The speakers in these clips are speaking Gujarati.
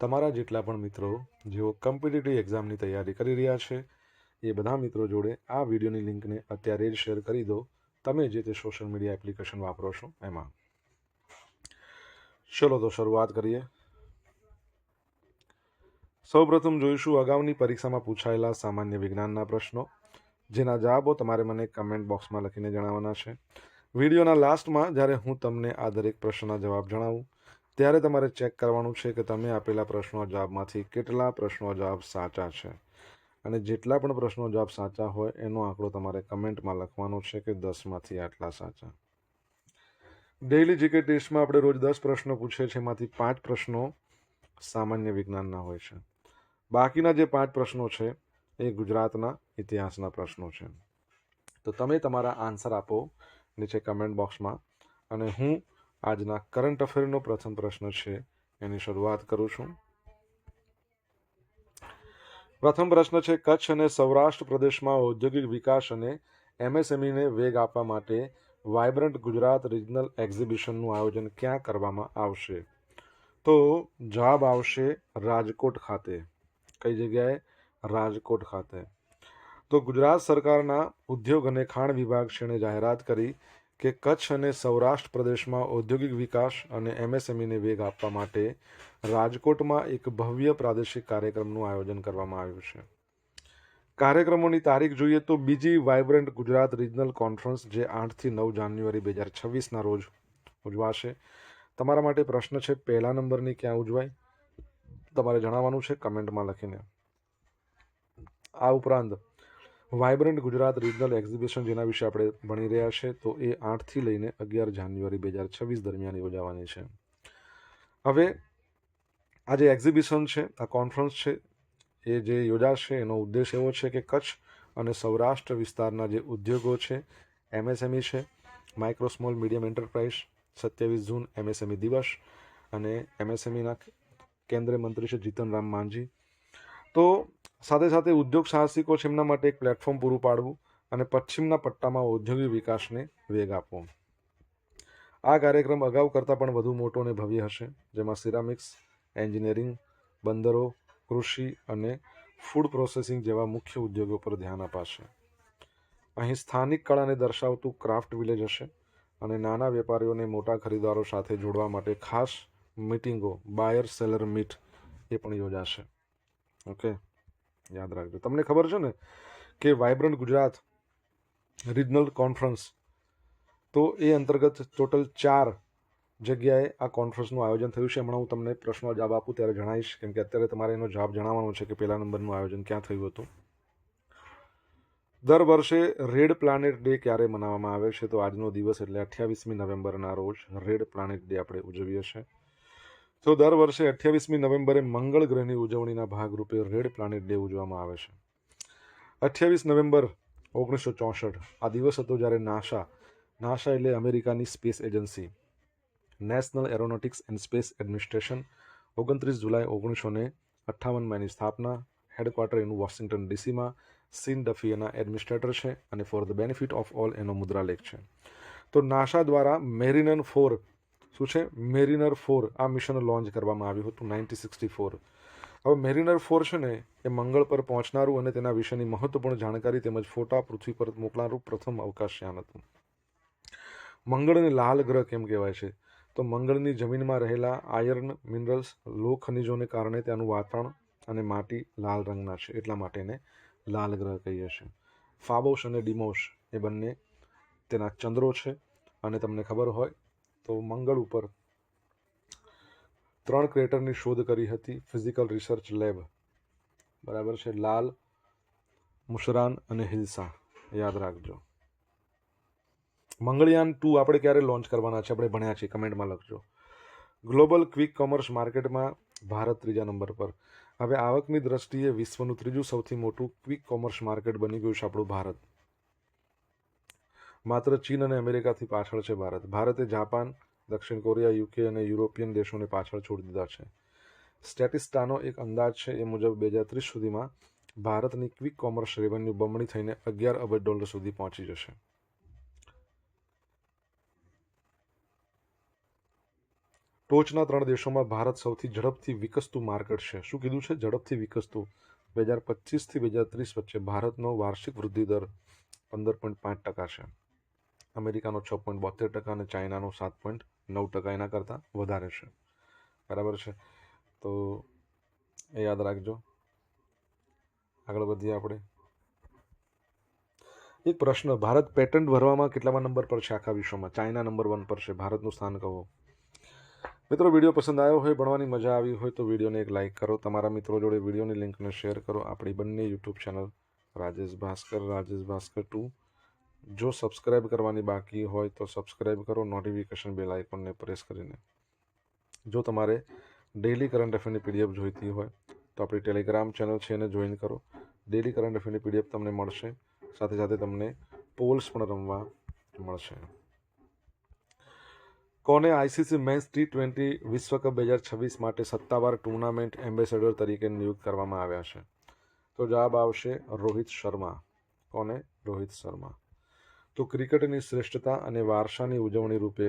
તમારા જેટલા પણ મિત્રો જેઓ કોમ્પિટિટિવ એક્ઝામની તૈયારી કરી રહ્યા છે, એ બધા મિત્રો જોડે આ વિડીયોની લિંકને અત્યારે જ શેર કરી દો. તમે જે તે સોશિયલ મીડિયા એપ્લિકેશન વાપરો છો એમાં. ચલો તો શરૂઆત કરીએ. સૌપ્રથમ જોઈશું અગાઉની પરીક્ષામાં પૂછાયેલા સામાન્ય વિજ્ઞાનના પ્રશ્નો, જેના જવાબો તમારે મને કમેન્ટ બોક્સમાં લખીને જણાવવાના છે. વિડીયોના લાસ્ટમાં જ્યારે હું તમને આ દરેક પ્રશ્નના જવાબ જણાવું ત્યારે તમારે ચેક કરવાનું છે કે તમે આપેલા પ્રશ્નો જવાબમાંથી કેટલા પ્રશ્નો જવાબ સાચા છે. અને જેટલા પણ પ્રશ્નો જવાબ સાચા હોય, એનો આંકડો તમારે કમેન્ટમાં લખવાનો છે કે દસમાંથી આટલા સાચા. ડેઇલી જીકે ટેસ્ટમાં આપણે રોજ દસ પ્રશ્નો પૂછીએ છીએ એમાંથી પાંચ પ્રશ્નો સામાન્ય વિજ્ઞાનના હોય છે. બાકીના જે પાંચ પ્રશ્નો છે, એ ગુજરાતના ઇતિહાસના પ્રશ્નો છે. તો તમે તમારા આન્સર આપો નીચે કમેન્ટ બોક્સમાં અને હું આજના કરંટ અફેરનો પ્રથમ પ્રશ્ન છે. એની શરૂઆત કરું છું. પ્રથમ પ્રશ્ન છે, કચ્છ અને સૌરાષ્ટ્ર પ્રદેશમાં ઔદ્યોગિક વિકાસ અને એમએસએમઈને વેગ આપવા માટે વાયબ્રન્ટ ગુજરાત રિજનલ એક્ઝિબિશનનું આયોજન ક્યાં કરવામાં આવશે? તો જવાબ આવશે રાજકોટ ખાતે. કઈ જગ્યાએ? રાજકોટ ખાતે. તો ગુજરાત સરકારના ઉદ્યોગ અને ખાણ વિભાગ શ્રેણે જાહેરાત કરી કે કચ્છ અને સૌરાષ્ટ્ર પ્રદેશમાં ઔદ્યોગિક વિકાસ અને એમએસએમઈને વેગ આપવા માટે રાજકોટમાં એક ભવ્ય પ્રાદેશિક કાર્યક્રમનું આયોજન કરવામાં આવ્યું છે. કાર્યક્રમોની તારીખ જોઈએ તો બીજી વાઇબ્રન્ટ ગુજરાત રિજનલ કોન્ફરન્સ જે આઠથી નવ જાન્યુઆરી બે હજાર છવ્વીસના રોજ ઉજવાશે. તમારા માટે પ્રશ્ન છે, પહેલા નંબરની ક્યાં ઉજવાય? તમારે જણાવવાનું છે, કમેન્ટમાં લખીને. આ ઉપરાંત વાઇબ્રન્ટ ગુજરાત રિજનલ એક્ઝિબિશન જેના વિશે આપણે ભણી રહ્યા છે, તો એ આઠથી લઈને અગિયાર જાન્યુઆરી બે હજાર છવ્વીસ દરમિયાન યોજાવાની છે. હવે આ જે એક્ઝિબિશન છે, આ કોન્ફરન્સ છે, એ જે યોજાશે એનો ઉદ્દેશ એવો છે કે કચ્છ અને સૌરાષ્ટ્ર વિસ્તારના જે ઉદ્યોગો છે, એમએસએમઈ છે માઇક્રો સ્મોલ મીડિયમ એન્ટરપ્રાઇઝ, સત્યાવીસ જૂન એમએસએમઈ દિવસ અને એમએસએમઈના કેન્દ્રીય મંત્રી છે જીતન રામ માંઝી. તો સાથે સાથે ઉદ્યોગ સાહસિકો છે એમના માટે એક પ્લેટફોર્મ પૂરું પાડવું અને પશ્ચિમના પટ્ટામાં ઔદ્યોગિક વિકાસને વેગ આપવો. આ કાર્યક્રમ અગાઉ કરતાં પણ વધુ મોટો અને ભવ્ય હશે, જેમાં સિરામિક્સ, એન્જિનિયરિંગ, બંદરો, કૃષિ અને ફૂડ પ્રોસેસિંગ જેવા મુખ્ય ઉદ્યોગો પર ધ્યાન અપાશે. અહીં સ્થાનિક કળાને દર્શાવતું ક્રાફ્ટ વિલેજ હશે અને નાના વેપારીઓને મોટા ખરીદદારો સાથે જોડવા માટે ખાસ મિટિંગો બાયર સેલર મીટ એ પણ યોજાશે. ઓકે યાદ રાખજો. તમને ખબર છે ને કે વાઇબ્રન્ટ ગુજરાત રિજનલ કોન્ફરન્સ તો એ અંતર્ગત ટોટલ ચાર જગ્યાએ આ કોન્ફરન્સનું આયોજન થયું છે. હમણાં હું તમને પ્રશ્નો જવાબ આપું ત્યારે જણાવીશ. કેમ કે અત્યારે તમારે એનો જવાબ જણાવવાનો છે કે પહેલા નંબરનું આયોજન ક્યાં થયું હતું. દર વર્ષે રેડ પ્લાનેટ ડે ક્યારે મનાવવામાં આવે છે? તો આજનો દિવસ એટલે અઠ્યાવીસમી નવેમ્બરના રોજ રેડ પ્લાનેટ ડે આપણે ઉજવીએ છીએ. તો દર વર્ષે અઠ્યાવીસમી નવેમ્બરે મંગળ ગ્રહની ઉજવણીના ભાગરૂપે રેડ પ્લાનેટ ડે ઉજવવામાં આવે છે. અઠ્યાવીસ નવેમ્બર ઓગણીસો ચોસઠ, આ દિવસ હતો જ્યારે નાસા નાસા એટલે અમેરિકાની space agency. National aeronautics and space administration ઓગણત્રીસ જુલાઈ ઓગણીસો ને અઠ્ઠાવનમાં એની સ્થાપના, હેડક્વાર્ટર એનું વોશિંગ્ટન ડીસીમાં, સીન ડફી એના એડમિનિસ્ટ્રેટર છે અને for the benefit of all એનો મુદ્રાલેખ છે. તો નાસા દ્વારા મેરિનન ફોર શું છે? Mariner four. આ મિશન લોન્ચ કરવામાં આવ્યું હતું નાઇન્ટી સિક્સટી ફોર. હવે મેરિનર ફોર છે ને, એ મંગળ પર પહોંચનારું અને તેના વિશેની મહત્વપૂર્ણ જાણકારી તેમજ ફોટા પૃથ્વી પર મોકલનારું પ્રથમ અવકાશયાન હતું. મંગળને લાલ ગ્રહ કેમ કહેવાય છે? તો મંગળની જમીનમાં રહેલા આયર્ન મિનરલ્સ, લો ખનિજોને કારણે ત્યાંનું વાતાવરણ અને માટી લાલ રંગના છે. એટલા માટે એને લાલ ગ્રહ કહીએ છીએ ફાબોસ અને ડિમોસ એ બંને તેના ચંદ્રો છે અને તમને ખબર હોય તો મંગળ ઉપર ત્રણ ક્રેટરની શોધ કરી હતી, ફિઝિકલ રિસર્ચ લેબ. બરાબર છે? લાલ મુશરાન અને હિલ્સા. યાદ રાખજો. મંગળયાન ટુ આપણે ક્યારે લોન્ચ કરવાના છે? આપણે ભણ્યા છીએ. કમેન્ટમાં લખજો. ગ્લોબલ ક્વિક કોમર્સ માર્કેટમાં ભારત ત્રીજા નંબર પર. હવે આવકની દ્રષ્ટિએ વિશ્વનું ત્રીજું સૌથી મોટું ક્વિક કોમર્સ માર્કેટ બની ગયું છે આપણું ભારત. માત્ર ચીન અને અમેરિકાથી પાછળ છે ભારત. ભારતે જાપાન, દક્ષિણ કોરિયા, યુકે અને યુરોપિયન દેશોને પાછળ છોડી દીધા છે. સ્ટેટિસ્ટાનો એક અંદાજ છે એ મુજબ બે હજાર ત્રીસ સુધીમાં ભારતની ક્વિક કોમર્સ રેવન્યુ બમણી થઈને અગિયાર અબજ ડોલર સુધી પહોંચી જશે. ટોચના ત્રણ દેશોમાં ભારત સૌથી ઝડપથી વિકસતું માર્કેટ છે. શું કીધું છે? ઝડપથી વિકસતું. બે હજાર પચીસથી બે હજાર ત્રીસ વચ્ચે ભારતનો વાર્ષિક વૃદ્ધિ દર પંદર પોઈન્ટ પાંચ ટકા છે. અમેરિકાનો છ પોઈન્ટ બોતેર ટકા અને ચાઇનાનો સાત પોઈન્ટ નવ ટકા એના કરતાં વધારે છે. બરાબર છે? તો એ યાદ રાખજો. આગળ વધીએ આપણે. એક પ્રશ્ન, ભારત પેટન્ટ ભરવામાં કેટલામાં નંબર પર છે આખા વિશ્વમાં? ચાઇના નંબર વન પર છે. ભારતનું સ્થાન કહો. મિત્રો, વીડિયો પસંદ આવ્યો હોય, ભણવાની મજા આવી હોય, તો વિડીયોને એક લાઇક કરો. તમારા મિત્રો જોડે વિડીયોની લિંકને શેર કરો. આપણી બંને YouTube channel Rajesh Bhaskar Rajesh Bhaskar two જો સબસ્ક્રાઇબ કરવાની બાકી હોય તો સબસ્ક્રાઇબ કરો નોટિફિકેશન બેલ આઇકોનને પ્રેસ કરીને. જો તમારે ડેઇલી કરંટ અફેરની પીડીએફ જોઈતી હોય, તો આપણી ટેલિગ્રામ ચેનલ છે એને જોઈન કરો. ડેઇલી કરંટ અફેરની પીડીએફ તમને મળશે. સાથે સાથે તમને પોલ્સ પણ રમવા મળશે. કોને આઈસીસી મેન્સ ટી ટ્વેન્ટી વિશ્વકપ બે હજાર છવ્વીસ માટે સત્તાવાર ટુર્નામેન્ટ એમ્બેસેડર તરીકે નિયુક્ત કરવામાં આવ્યા છે? તો જવાબ આવશે રોહિત શર્મા. કોને? રોહિત શર્મા. તો ક્રિકેટની શ્રેષ્ઠતા અને વારસાની ઉજવણી રૂપે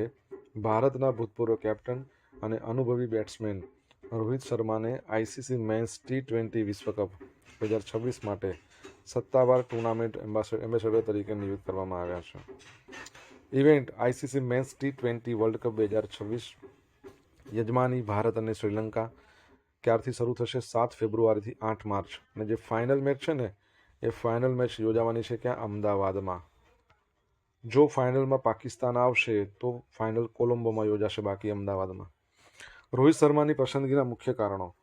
ભારતના ભૂતપૂર્વ કેપ્ટન અને અનુભવી બેટ્સમેન રોહિત શર્માને આઈસીસી મેન્સ ટી ટ્વેન્ટી વિશ્વકપ બે હજાર છવ્વીસ માટે સત્તાવાર ટુર્નામેન્ટ એમ્બેસેડર તરીકે નિયુક્ત કરવામાં આવ્યા છે. Event ICC men's T twenty World Cup બે હજાર છવ્વીસ યજમાની ભારત અને શ્રીલંકા ક્યારથી શરૂ થશે? સાત ફેબ્રુઆરીથી આઠ માર્ચ. અને જે ફાઇનલ મેચ છે ને, એ ફાઇનલ મેચ યોજાવાની છે ક્યાં? અમદાવાદમાં. જો ફાઇનલમાં પાકિસ્તાન આવશે, તો ફાઇનલ કોલંબોમાં યોજાશે બાકી અમદાવાદમાં. રોહિત શર્માની પસંદગીના મુખ્ય કારણો.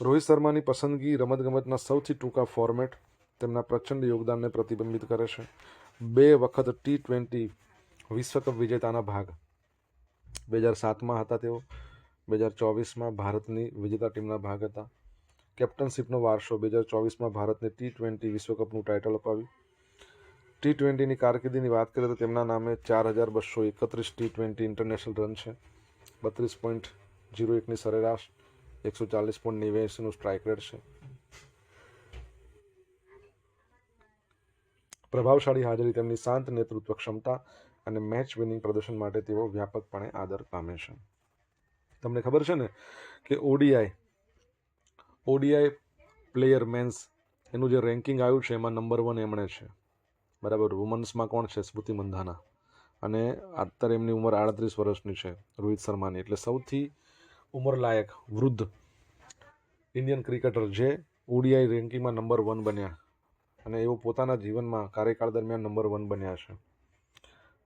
રોહિત શર્માની પસંદગી રમતગમતના સૌથી ટૂંકા ફોર્મેટ તેમના પ્રચંડ યોગદાનને પ્રતિબિંબિત કરે છે. બે વખત ટી ટ્વેન્ટી વિશ્વકપ વિજેતાના ભાગ. બે હજાર સાતમાં હતા તેઓ. બે હજાર ચોવીસમાં ભારતની વિજેતા ટીમના ભાગ હતા. કેપ્ટનશીપનો વારસો. બે હજાર ચોવીસમાં ભારતને ટી ટ્વેન્ટી વિશ્વકપનું ટાઇટલ અપાવ્યું. ટી ટ્વેન્ટીની કારકિર્દીની વાત કરીએ તો તેમના નામે ચાર હજાર બસો એકત્રીસ ટી ટ્વેન્ટી ઇન્ટરનેશનલ રન છે. બત્રીસ પોઈન્ટ જીરો એકની સરેરાશ, એકસો ચાલીસ પોઈન્ટ નેવ્યાસીનું સ્ટ્રાઇક રેટ છે. પ્રભાવશાળી હાજરી, તેમની શાંત નેતૃત્વ ક્ષમતા અને મેચ વિનિંગ પ્રદર્શન માટે તેઓ વ્યાપકપણે આદર પામે છે. તમને ખબર છે ને કે ઓડીઆઈ ઓડીઆઈ પ્લેયર મેન્સ એનું જે રેન્કિંગ આવ્યું છે, એમાં નંબર વન એમણે છે. બરાબર વુમન્સમાં કોણ છે? સ્મૃતિ મંધાના. અને અત્યારે એમની ઉંમર આડત્રીસ વર્ષની છે, રોહિત શર્માની. એટલે સૌથી ઉંમરલાયક વૃદ્ધ ઇન્ડિયન ક્રિકેટર જે ઓડીઆઈ રેન્કિંગમાં નંબર વન બન્યા અને એઓ પોતાના જીવનમાં કાર્યકાળ દરમિયાન નંબર વન બન્યા છે.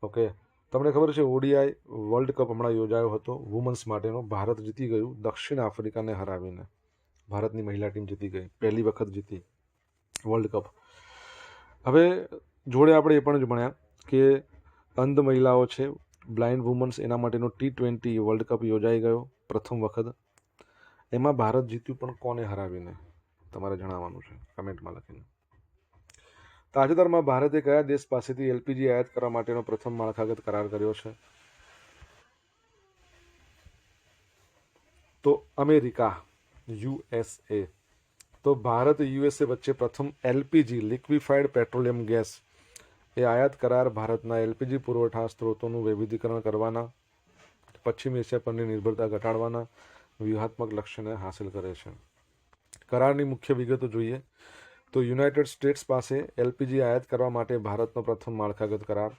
ઓકે, તમને ખબર છે ઓડીઆઈ વર્લ્ડ કપ હમણાં યોજાયો હતો. વુમન્સ માટેનો ભારત જીતી ગયું, દક્ષિણ આફ્રિકાને હરાવીને. ભારતની મહિલા ટીમ જીતી ગઈ, પહેલી વખત જીતી વર્લ્ડ કપ. હવે જોડે આપણે એ પણ જ ભણ્યા કે અંધ મહિલાઓ છે બ્લાઇન્ડ વુમન્સ એના માટેનો ટી ટ્વેન્ટી વર્લ્ડ કપ યોજાઈ ગયો પ્રથમ વખત. એમાં ભારત જીત્યું પણ કોને હરાવીને? તમારે જણાવવાનું છે, કમેન્ટમાં લખીને. તાજેતરમાં ભારતે કયા દેશ પાસેથી એલપીજી આયાત કરવા માટેનો પ્રથમ માળખાગત કરાર કર્યો છે? તો અમેરિકા યુએસએ તો ભારત યુએસએ વચ્ચે પ્રથમ એલપીજી લિક્વિફાઈડ પેટ્રોલિયમ ગેસ એ આયાત કરાર ભારતના એલપીજી પુરવઠા સ્ત્રોતોનું વૈવિધ્યકરણ કરવાના, પશ્ચિમ એશિયા પરની નિર્ભરતા ઘટાડવાના વ્યૂહાત્મક લક્ષ્યને હાંસલ કરે છે. કરારની મુખ્ય વિગતો જોઈએ તો યુનાઇટેડ સ્ટેટ્સ પાસે એલપીજી આયાત કરવા માટે ભારતનો પ્રથમ માળખાગત કરાર,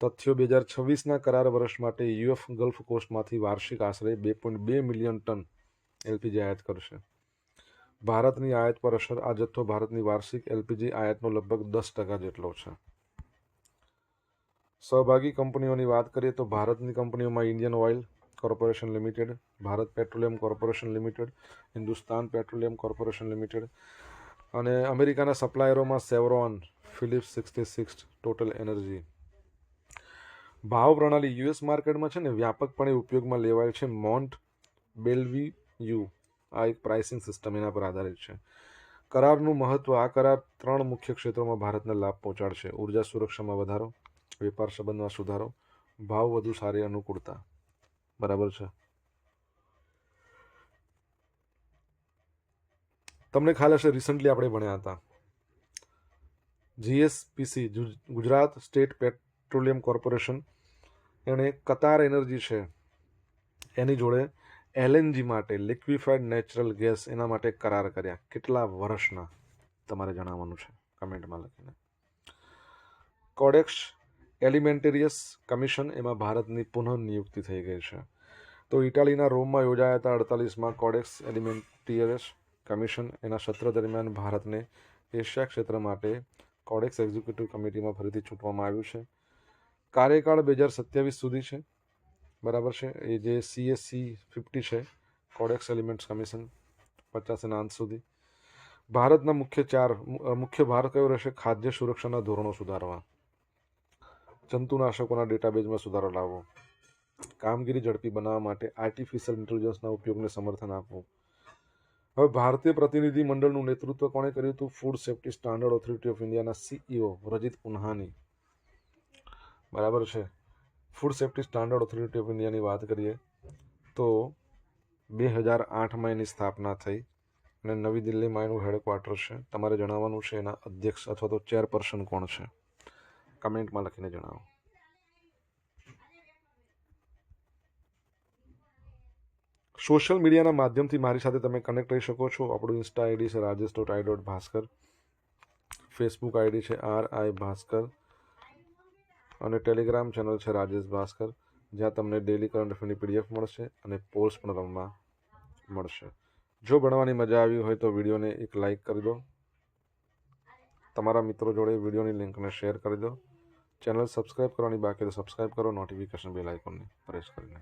તથ્યો બે હજાર છવ્વીસના કરાર વર્ષ માટે યુએફ ગલ્ફ કોસ્ટમાંથી વાર્ષિક આશરે બે પોઈન્ટ બે મિલિયન ટન એલપીજી આયાત કરશે. ભારતની આયાત પર અસર આ જથ્થો ભારતની વાર્ષિક એલપીજી આયાતનો લગભગ દસ ટકા જેટલો છે. સહભાગી કંપનીઓની વાત કરીએ તો ભારતની કંપનીઓમાં Indian oil corporation limited, Bharat petroleum corporation limited, Hindustan petroleum corporation limited અને અમેરિકાના સપ્લાયરોમાં Chevron, Phillips sixty six, total energy. ભાવ પ્રણાલી યુએસ માર્કેટમાં છે ને વ્યાપકપણે ઉપયોગમાં લેવાય છે મોન્ટ બેલવી યુ આ એક પ્રાઇસિંગ સિસ્ટમ એના પર આધારિત છે. કરારનું મહત્ત્વ આ કરાર ત્રણ મુખ્ય ક્ષેત્રોમાં ભારતને લાભ પહોંચાડશે. ઊર્જા સુરક્ષામાં વધારો વેપાર સંબંધમાં સુધારો. ભાવ વધુ સારી અનુકૂળતા. બરાબર છે. તમને ખ્યાલ હશે રિસન્ટલી આપણે ભણ્યા હતા. GSPC Gujarat state petroleum corporation. એણે કતાર એનર્જી છે, એની જોડે એલએનજી માટે લિક્વિફાઈડ નેચરલ ગેસ એના માટે કરાર કર્યા. કેટલા વર્ષના? તમારે જણાવવાનું છે, કમેન્ટમાં લખીને. કોડેક્સ એલિમેન્ટેરિયસ કમિશન એમાં ભારતની પુનઃ નિયુક્તિ થઈ ગઈ છે. તો ઇટાલીના રોમમાં યોજાયા હતા અડતાલીસમાં કોડેક્સ એલિમેન્ટિયસ કમિશન એના સત્ર દરમિયાન ભારતને એશિયા ક્ષેત્ર માટે કોડેક્સ એક્ઝિક્યુટિવ કમિટીમાં ફરીથી ચૂંટવામાં આવ્યું છે. કાર્યકાળ બે હજાર સત્યાવીસ સુધી છે. બરાબર છે? એ જે સીએસસી ફિફ્ટી છે, કોડેક્સ એલિમેન્ટ્સ કમિશન પચાસના અંત સુધી. ભારતના મુખ્ય ચાર મુખ્ય ભાર કયો રહેશે? ખાદ્ય સુરક્ષાના ધોરણો સુધારવા. જંતુનાશકોના ડેટાબેઝમાં સુધારો લાવવો કામગીરી ઝડપી બનાવવા માટે આર્ટિફિશિયલ ઇન્ટેલિજન્સના ઉપયોગને સમર્થન આપવું હવે ભારતીય પ્રતિનિધિ મંડળનું નેતૃત્વ કોણે કર્યું હતું? Food safety standard authority of ઇન્ડિયાના સીઈઓ રજિત પુન્હાની. બરાબર છે. Food safety standard authority of ઇન્ડિયાની વાત કરીએ તો બે હજાર આઠમાં એની સ્થાપના થઈ અને નવી દિલ્હીમાં એનું હેડક્વાર્ટર છે. તમારે જણાવવાનું છે એના અધ્યક્ષ અથવા તો ચેરપર્સન કોણ છે? કમેન્ટમાં લખીને જણાવો. સોશિયલ મીડિયાના માધ્યમથી મારી સાથે તમે કનેક્ટ રહી શકો છો. આપણું ઇન્સ્ટા આઈડી છે Rajesh dot I dot Bhaskar. Facebook ID છે આર આઈ ભાસ્કર. અને ટેલિગ્રામ ચેનલ છે રાજેશ ભાસ્કર. જ્યાં તમને ડેલી કરંટ અફેરની પીડીએફ મળશે અને પોલ્સ પણ રમવા મળશે. જો ભણવાની મજા આવી હોય તો વિડીયોને એક લાઈક કરી દો. તમારા મિત્રો જોડે વિડીયોની લિંકને શેર કરી દો. ચેનલ સબસ્ક્રાઇબ કરવાની બાકી તો સબસ્ક્રાઇબ કરો નોટિફિકેશન બેલ આઇકોનને પ્રેસ કરીને.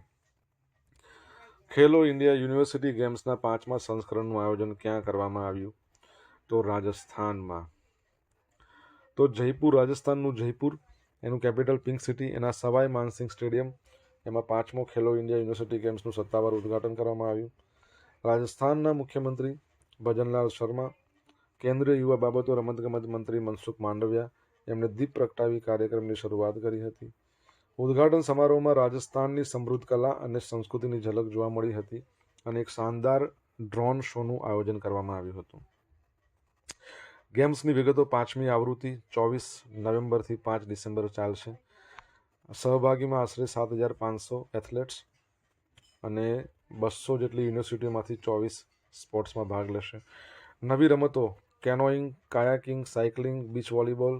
ખેલો ઇન્ડિયા યુનિવર્સિટી ગેમ્સના પાંચમા સંસ્કરણનું આયોજન ક્યાં કરવામાં આવ્યું? તો રાજસ્થાનમાં. તો જયપુર, રાજસ્થાનનું જયપુર, એનું કેપિટલ પિંક સિટી એના સવાઈ માનસિંહ સ્ટેડિયમ, એમાં પાંચમો ખેલો ઇન્ડિયા યુનિવર્સિટી ગેમ્સનું સત્તાવાર ઉદ્ઘાટન કરવામાં આવ્યું. રાજસ્થાનના મુખ્યમંત્રી ભજનલાલ શર્મા, કેન્દ્રીય યુવા બાબતો રમતગમત મંત્રી મનસુખ માંડવિયા એમણે દીપ પ્રગટાવી કાર્યક્રમની શરૂઆત કરી હતી. ઉદ્ઘાટન સમારોહમાં રાજસ્થાનની સમૃદ્ધ કલા અને સંસ્કૃતિની ઝલક જોવા મળી હતી અને એક શાનદાર ડ્રોન શોનું આયોજન કરવામાં આવ્યું હતું. ગેમ્સની વિગતો પાંચમી આવૃત્તિ, ચોવીસ નવેમ્બરથી પાંચ ડિસેમ્બર ચાલશે. સહભાગીમાં આશરે સાત હજાર પાંચસો એથ્લેટ્સ અને બસો જેટલી યુનિવર્સિટીમાંથી ચોવીસ સ્પોર્ટ્સમાં ભાગ લેશે. નવી રમતો canoeing kayaking, cycling, beach volleyball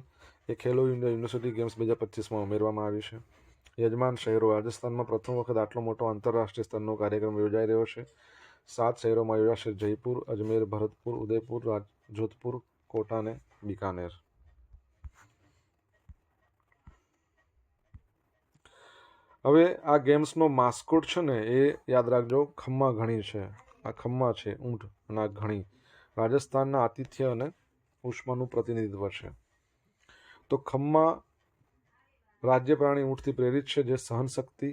એ ખેલો ઇન્ડિયા યુનિવર્સિટી ગેમ્સ બે હજાર પચીસમાં ઉમેરવામાં આવી છે. યજમાન શહેરો રાજસ્થાનમાં પ્રથમ વખત આટલો મોટો આંતરરાષ્ટ્રીય સ્તરનો કાર્યક્રમ યોજાઈ રહ્યો છે. સાત શહેરોમાં યોજાશે જયપુર, અજમેર, ભરતપુર, ઉદયપુર જોધપુર કોટા અને બિકાનેર. હવે આ ગેમ્સનો માસ્કોટ છે ને એ યાદ રાખજો, ખમ્મા ઘણી છે. આ ખમ્મા છે, ઊંટ અને આ ઘણી. રાજસ્થાનના આતિથ્ય અને ઉષ્માનું પ્રતિનિધિત્વ છે. તો ખમ્મા રાજ્ય પ્રાણી ઊંટથી પ્રેરિત છે, જે સહનશક્તિ,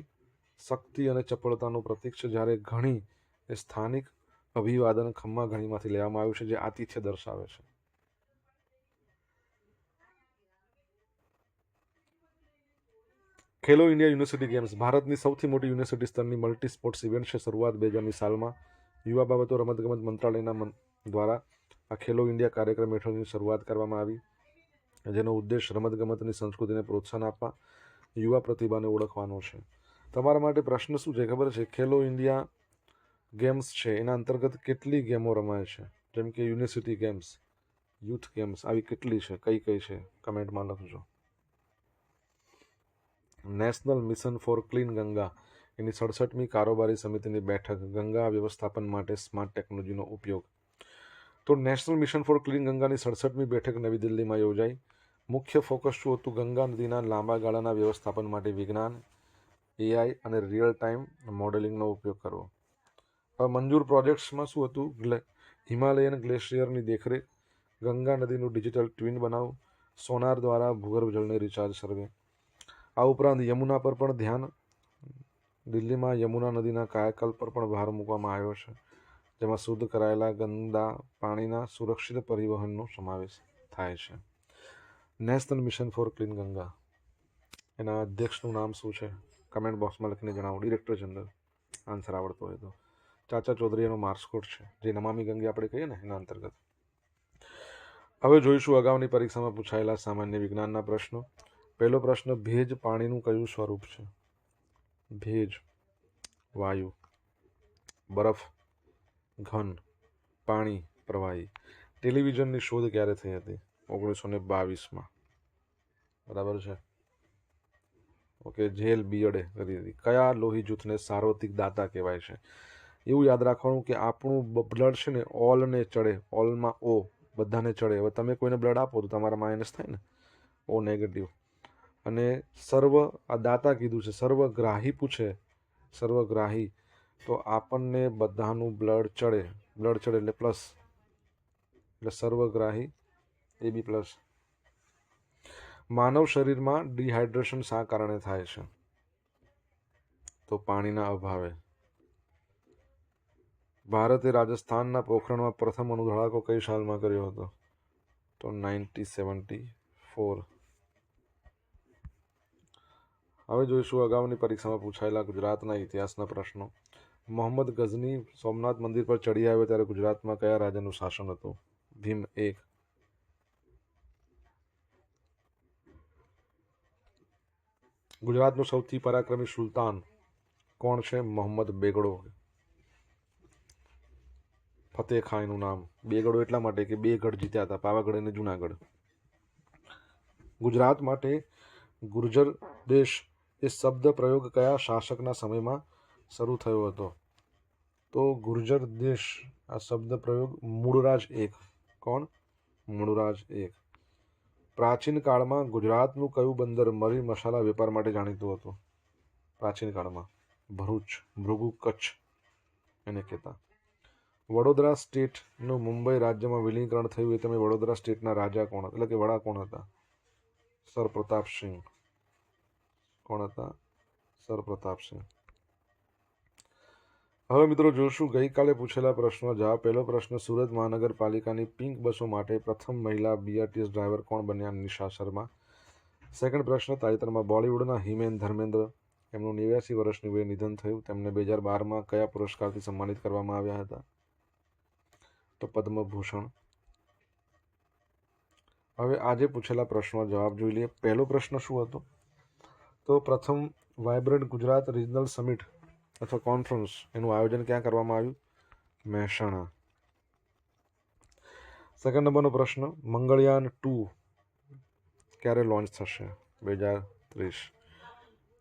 શક્તિ અને ચપળતાનું પ્રતીક છે. જ્યારે ઘણી એ સ્થાનિક અભિવાદન ખમ્મા ઘણીમાંથી લેવામાં આવ્યું છે, જે આતિથ્ય દર્શાવે છે. Khelo India University Games. ભારતની સૌથી મોટી યુનિવર્સિટી સ્તરની મલ્ટી સ્પોર્ટ્સ ઇવેન્ટ છે શરૂઆત બે હજારની સાલમાં. યુવા બાબતો રમતગમત મંત્રાલયના દ્વારા આ ખેલો ઇન્ડિયા કાર્યક્રમ હેઠળની શરૂઆત કરવામાં આવી. જેનો ઉદ્દેશ રમતગમતની સંસ્કૃતિને પ્રોત્સાહન આપવા યુવા પ્રતિભાને ઓળખવાનો છે. તમારા માટે પ્રશ્ન શું છે? ખબર છે? ખેલો ઇન્ડિયા ગેમ્સ છે. એના અંતર્ગત કેટલી ગેમો રમાય છે? જેમ કે યુનિવર્સિટી ગેમ્સ, યુથ ગેમ્સ, આવી કેટલી છે? કઈ કઈ છે? કમેન્ટમાં લખજો. National mission for clean Ganga. એની સડસઠમી કારોબારી સમિતિની બેઠક. ગંગા વ્યવસ્થાપન માટે સ્માર્ટ ટેકનોલોજીનો ઉપયોગ. તો નેશનલ મિશન ફોર ક્લીન ગંગાની સડસઠમી બેઠક નવી દિલ્હીમાં યોજાઈ. મુખ્ય ફોકસ શું હતું? ગંગા નદીના લાંબા ગાળાના વ્યવસ્થાપન માટે વિજ્ઞાન એઆઈ અને રિયલ ટાઈમ મોડેલિંગનો ઉપયોગ કરવો. હવે મંજૂર પ્રોજેક્ટ્સમાં શું હતું? હિમાલયન ગ્લેશિયરની દેખરેખ, ગંગા નદીનું ડિજિટલ ટ્વિન બનાવવું, સોનાર દ્વારા ભૂગર્ભ જળને રિચાર્જ સર્વે આ ઉપરાંત યમુના પર પણ ધ્યાન, દિલ્હીમાં યમુના નદીના કાયાકલ્પ પર પણ ભાર મૂકવામાં આવ્યો છે, જેમાં શુદ્ધ કરાયેલા ગંદા પાણીના સુરક્ષિત પરિવહનનો સમાવેશ થાય છે. National mission for clean Ganga. એના અધ્યક્ષનું નામ શું છે? કમેન્ટ બોક્સમાં લખીને જણાવો. Director general. આન્સર આવડતો હોય તો. ચાચા ચૌધરીનો માર્સકોટ છે. જે નમામી ગંગે આપણે કહીએ ને, એના અંતર્ગત. હવે જોઈશું અગાઉની પરીક્ષામાં પૂછાયેલા સામાન્ય વિજ્ઞાનના પ્રશ્નો. પહેલો પ્રશ્ન, ભેજ પાણીનું કયું સ્વરૂપ છે? ભેજ, વાયુ. બરફ, ઘન. પાણી, પ્રવાહી. ટેલિવિઝનની શોધ ક્યારે થઈ હતી? ઓગણીસો ને બાવીસમાં. બરાબર છે? ઓકે, જેલ બીયડે કરી હતી કયા લોહી જૂથને સાર્વત્રિક દાતા કહેવાય છે? એવું યાદ રાખવાનું કે આપણું બ્લડ છે ને, ઓલને ચડે. ઓલમાં ઓ, બધાને ચડે. હવે તમે કોઈને બ્લડ આપો તો તમારા માઇનસ થાય ને. ઓ નેગેટિવ અને સર્વ, આ દાતા કીધું છે, સર્વગ્રાહી પૂછે, સર્વગ્રાહી, તો આપણને બધાનું બ્લડ ચડે. બ્લડ ચડે એટલે પ્લસ. એટલે સર્વગ્રાહી એ બી પ્લસ માનવ શરીરમાં ડિહાઇડ્રેશન શા કારણે થાય છે? તો પાણીના અભાવે. ભારતે રાજસ્થાનના પોખરણમાં પ્રથમ અનુધડાકો કઈ સાલમાં કર્યો હતો? તો નાઇન્ટી સેવન્ટી ફોર હવે જોઈશું અગાઉની પરીક્ષામાં પૂછાયેલા ગુજરાતના ઇતિહાસના પ્રશ્નો. મોહમ્મદ ગઝની સોમનાથ મંદિર પર ચડી આવ્યો ત્યારે ગુજરાતમાં કયા રાજાનું શાસન હતું? ભીમ એક ગુજરાતનો સૌથી પરાક્રમી સુલતાન કોણ છે? મોહમ્મદ બેગડો. ફતેહ ખાનનું નામ. બેગડો એટલા માટે કે બે ગઢ જીત્યા હતા. પાવાગઢ અને જુનાગઢ. ગુજરાત માટે ગુર્જર દેશ એ શબ્દ પ્રયોગ કયા શાસકના સમયમાં શરૂ થયો હતો? તો ગુર્જર દેશ આ શબ્દ પ્રયોગ મૂળરાજ એક. કોણ? મૂળરાજ એક. પ્રાચીન કાળમાં ગુજરાતનું કયું બંદર મરી મસાલા વેપાર માટે જાણીતું હતું? પ્રાચીન કાળમાં. ભરૂચ, ભૃગુ કચ્છ એને કહેતા. વડોદરા સ્ટેટનું મુંબઈ રાજ્યમાં વિલીનીકરણ થયું એ તમે વડોદરા સ્ટેટના રાજા કોણ એટલે કે વડા કોણ હતા? સર પ્રતાપસિંહ કોણ હતા? સર પ્રતાપસિંહ હવે મિત્રો જોશું, ગઈકાલે પૂછેલા પ્રશ્નો જવાબ. પહેલો પ્રશ્ન, સુરત મહાનગરપાલિકાની પિંક બસો માટે પ્રથમ મહિલા બીઆરટીએસ ડ્રાઈવર કોણ બન્યા નિશા શર્મા? સેકન્ડ પ્રશ્ન, તાજેતરમાં બોલિવૂડના હિમેન ધર્મેન્દ્ર, એમનું નેવ્યાસી વર્ષની વયે નિધન થયું. તેમને બે હજાર બારમાં કયા પુરસ્કારથી સન્માનિત કરવામાં આવ્યા હતા? તો પદ્મભૂષણ. હવે આજે પૂછેલા પ્રશ્નો જવાબ જોઈ લઈએ. પહેલો પ્રશ્ન શું હતો? તો પ્રથમ વાઇબ્રન્ટ ગુજરાત રિજનલ સમિટ અથવા કોન્ફરન્સ એનું આયોજન ક્યાં કરવામાં આવ્યું? મહેસાણા. સેકન્ડ નંબરનો પ્રશ્ન, મંગળયાન ટુ ક્યારે લોન્ચ થશે? બે હજાર ત્રીસ.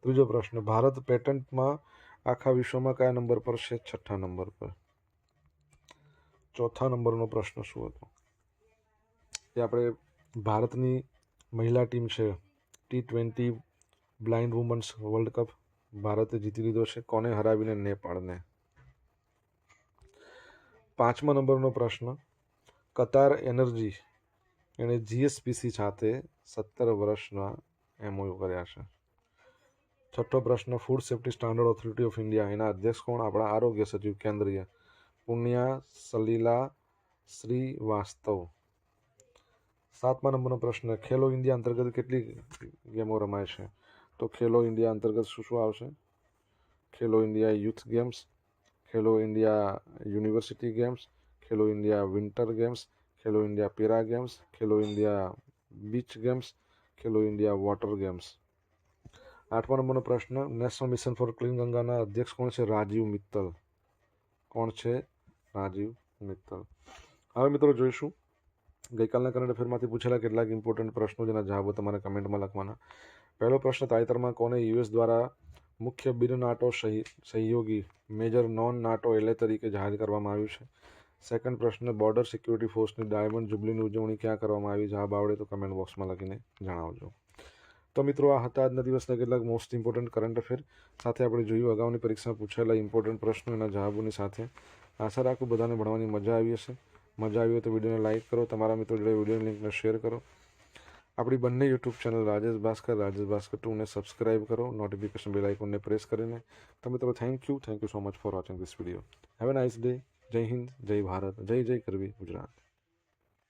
ત્રીજો પ્રશ્ન, ભારત પેટન્ટમાં આખા વિશ્વમાં કયા નંબર પર છે? છઠ્ઠા નંબર પર. ચોથા નંબરનો પ્રશ્ન શું હતો? કે આપણે ભારતની મહિલા ટીમ છે, T twenty blind women's World Cup. ભારતે જીતી લીધો છે. કોને હરાવીને નેપાળને? પાંચમા નંબરનો પ્રશ્ન. કતાર એનર્જી એણે જીએસપીસી સાથે સત્તર વર્ષના એમઓયુ કર્યા છે. છઠ્ઠો પ્રશ્ન, food safety standard authority of India એના અધ્યક્ષ કોણ? આપણા આરોગ્ય સચિવ કેન્દ્રીય પુણ્યા સલીલા શ્રીવાસ્તવ. સાતમા નંબરનો પ્રશ્ન, ખેલો ઇન્ડિયા અંતર્ગત કેટલી ગેમો રમાય છે? તો ખેલો ઇન્ડિયા અંતર્ગત શું શું આવશે? Khelo India youth games, Khelo India university games, Khelo India winter games, Khelo India para games, Khelo India beach games, Khelo India water games. આઠમા નંબરનો પ્રશ્ન, નેશનલ મિશન ફોર ક્લીન ગંગાના અધ્યક્ષ કોણ છે? રાજીવ મિત્તલ. કોણ છે? રાજીવ મિત્તલ. હવે મિત્રો જોઈશું. ગઈકાલના કરંટ અફેરમાંથી પૂછેલા કેટલાક ઇમ્પોર્ટન્ટ પ્રશ્નો, જેના જવાબો તમારે કમેન્ટમાં લખવાના. પહેલો પ્રશ્ન, તાજેતરમાં કોને યુએસ દ્વારા મુખ્ય બિન નાટો સહયોગી, મેજર નોન નાટો એલે તરીકે જાહેર કરવામાં આવ્યું છે? સેકન્ડ પ્રશ્ન, બોર્ડર સિક્યુરિટી ફોર્સની ડાયમંડ જુબલીની ઉજવણી ક્યાં કરવામાં આવી? જવાબ આવડે તો કમેન્ટ બોક્સમાં લખીને જણાવજો. તો મિત્રો, આ હતા આજના દિવસના કેટલાક મોસ્ટ ઇમ્પોર્ટન્ટ કરંટ અફેર સાથે આપણે જોયું, અગાઉની પરીક્ષામાં પૂછાયેલા ઇમ્પોર્ટન્ટ પ્રશ્નો, એના જવાબોની સાથે આશા રાખું બધાને ભણવાની મજા આવી હશે. મજા આવી હોય તો વિડીયોને લાઇક કરો. તમારા મિત્રો જોડે વિડીયોની લિંકને શેર કરો. આપણી બંને યુટ્યુબ ચેનલ રાજેશ ભાસ્કર રાજેશ ભાસ્કર ટુને સબસ્ક્રાઇબ કરો. નોટિફિકેશન બેલ આઇકોનને પ્રેસ કરીને તમે મિત્રો thank you thank you so much for watching this video have a nice day જય હિન્દ જય ભારત જય જય કરવી ગુજરાત